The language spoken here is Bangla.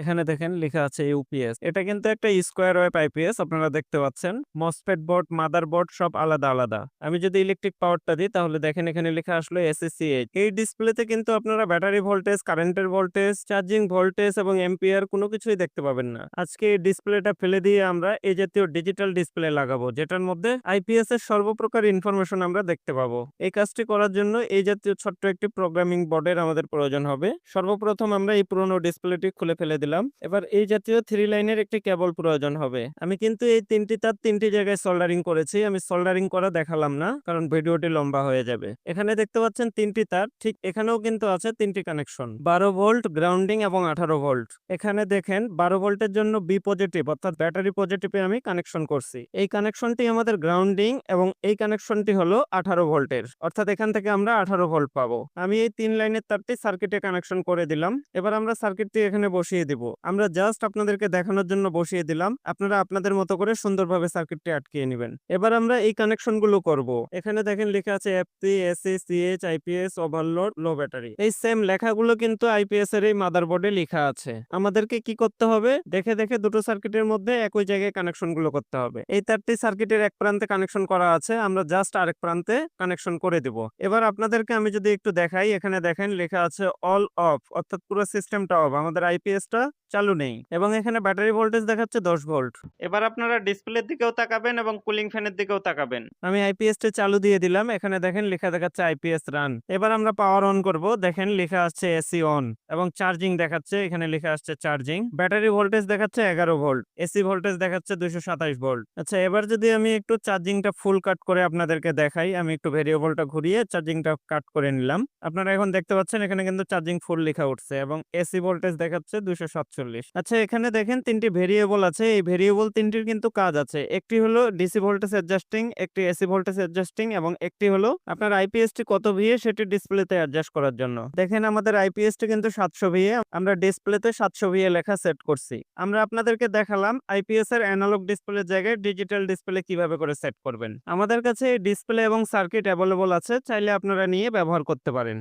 এখানে দেখেন লেখা আছে ইউপিএস এটা কিন্তু একটা স্কোয়ার ওয়েভ আইপিএস আপনারা দেখতে পাচ্ছেন। মসফেট বোর্ড মাদার বোর্ড সব আলাদা আলাদা। আমি যদি ইলেকট্রিক পাওয়ারটা দিই, তাহলে দেখেন এখানে লেখা আসলো এসএসসিএইচ এই ডিসপ্লেতে কিন্তু আপনারা ব্যাটারি ভোল্টেজ কারেন্টের ভোল্টেজ চার্জিং ভোল্টেজ এবং এম্পিয়ার কোনো কিছুই দেখতে পাবেন না। আজকে এই ডিসপ্লেটা ফেলে দিয়ে আমরা এই জাতীয় ডিজিটাল ডিসপ্লে লাগাবো, যেটার মধ্যে আইপিএস এর সর্বপ্রকার ইনফরমেশন আমরা দেখতে পাবো। এই কাজটি করার জন্য এই জাতীয় ছোট্ট একটি প্রোগ্রামিং বোর্ডের আমাদের প্রয়োজন হবে। সর্বপ্রথম আমরা এই পুরোনো ডিসপ্লেটি খুলে ফেলে দিলাম। এবার এই জাতীয় থ্রি লাইনের একটি কেবল প্রয়োজন হবে। আমি কিন্তু এই তিনটি তার তিনটি জায়গায় সোল্ডারিং করেছি। আমি সোল্ডারিং করা দেখালাম না, কারণ ভিডিওটি লম্বা হয়ে যাবে। এখানে দেখতে পাচ্ছেন তিনটি তার, ঠিক এখানেও কিন্তু আছে তিনটি কানেকশন বারো ভোল্ট গ্রাউন্ডিং এবং আঠারো ভোল্ট এখানে দেখেন বারো ভোল্টের জন্য বি পজিটিভ অর্থাৎ ব্যাটারি পজিটিভে আমি কানেকশন করছি। এই কানেকশনটি আমাদের গ্রাউন্ডিং এবং এই কানেকশনটি হলো আঠারো ভোল্টের অর্থাৎ এখান থেকে আমরা আঠারো ভোল্ট পাবো। আমি এই তিন লাইনের তারটি সার্কিটে কানেকশন করে দিলাম। এবার আমরা সার্কিটটি এখানে বসিয়ে দিব। আমরা জাস্ট আপনাদেরকে দেখানোর জন্য বসিয়ে দিলাম। আপনারা আপনাদের মতো করে সুন্দরভাবে সার্কিটটি আটকিয়ে নেবেন। এবার আমরা এই কানেকশনগুলো করব। এখানে দেখেন লেখা আছে FP SA CH IPS overload low battery এই সেম লেখাগুলো কিন্তু আইপিএস এর এই মাদারবোর্ডে লেখা আছে। আমাদেরকে কি করতে হবে? দেখে দেখে দুটো সার্কিটের মধ্যে একই জায়গায় কানেকশনগুলো করতে হবে। এই তারটি সার্কিটের এক প্রান্তে কানেকশন করা আছে। আমরা জাস্ট আরেক প্রান্তে কানেকশন করে দিব। এবার আপনাদেরকে আমি যদি একটু দেখাই, এখানে দেখেন লেখা আছে অল অফ অর্থাৎ পুরো সিস্টেমটা অফ আমাদের আইপিএসটা চালু নেই। এবং এখানে ব্যাটারি ভোল্টেজ দেখাচ্ছে দশ ভোল্ট। এবার আপনারা ডিসপ্লের দিকেও তাকাবেন এবং কুলিং ফ্যানের দিকেও তাকাবেন। আমি আইপিএসটা চালু দিয়ে দিলাম। এখানে দেখেন লেখা দেখাচ্ছে আইপিএস রান। এবার আমরা পাওয়ার অন করব। দেখেন লেখা আসছে এসি অন এবং চার্জিং দেখাচ্ছে। এখানে লেখা আসছে চার্জিং। ব্যাটারি ভোল্টেজ দেখাচ্ছে এগারো ভোল্ট। এসি ভোল্টেজ দেখাচ্ছে দুশো সাতাশ ভোল্ট। আচ্ছা এবার যদি আমি একটু চার্জিংটা ফুল কাট করে আপনাদেরকে দেখাই। আমি একটু ভেরিয়েবলটা ঘুরিয়ে চার্জিংটা কাট করে নিলাম। আপনারা এখন দেখতে পাচ্ছেন এখানে কিন্তু চার্জিং ফুল লেখা উঠছে এবং এসি ভোল্টেজ দেখাচ্ছে দুশো সাতচল্লিশ। আচ্ছা এখানে দেখেন তিনটি ভেরিয়েবল আছে। এই ভেরিয়েবল তিনটির কিন্তু কাজ আছে। একটি হলো ডিসি ভোল্টেজ অ্যাডজাস্টিং একটি এসি ভোল্টেজ অ্যাডজাস্টিং এবং একটি হলো আপনার আইপিএসটি কত ভিএ সেটি ডিসপ্লেতে অ্যাডজাস্ট করার জন্য। দেখেন আমাদের আইপিএসটি কিন্তু সাতশো ভিএ, আমরা ডিসপ্লেতে সাতশো ভিএ লেখা সেট করছি। আমরা আপনাদেরকে দেখালাম আইপিএস এর অ্যানালগ ডিসপ্লের জায়গায় ডিজিটাল ডিসপ্লে কীভাবে করে সেট করবেন। আমাদের কাছে ডিসপ্লে এবং সার্কিট অ্যাভেলেবল আছে, চাইলে আপনারা নিয়ে ব্যবহার করতে পারেন।